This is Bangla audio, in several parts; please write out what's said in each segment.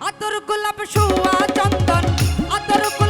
আতর গোলাপ শুয়া চন্দন আতর গোলাপ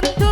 botou.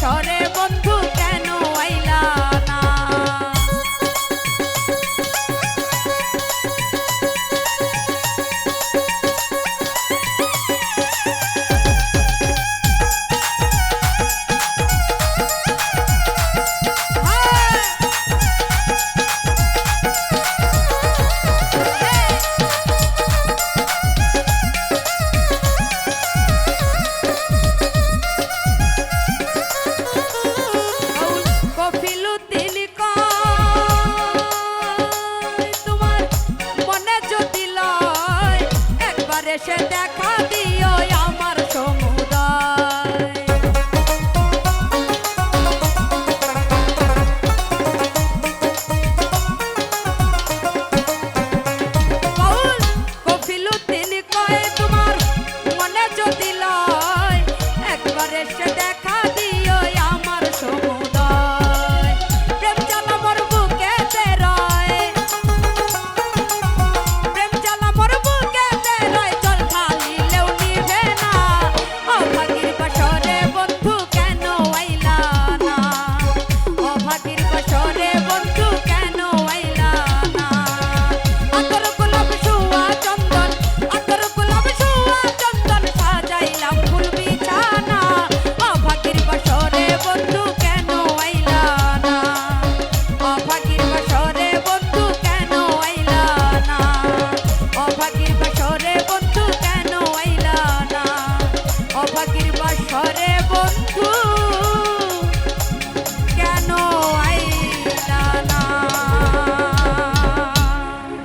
সরে special. পাখির বাসরে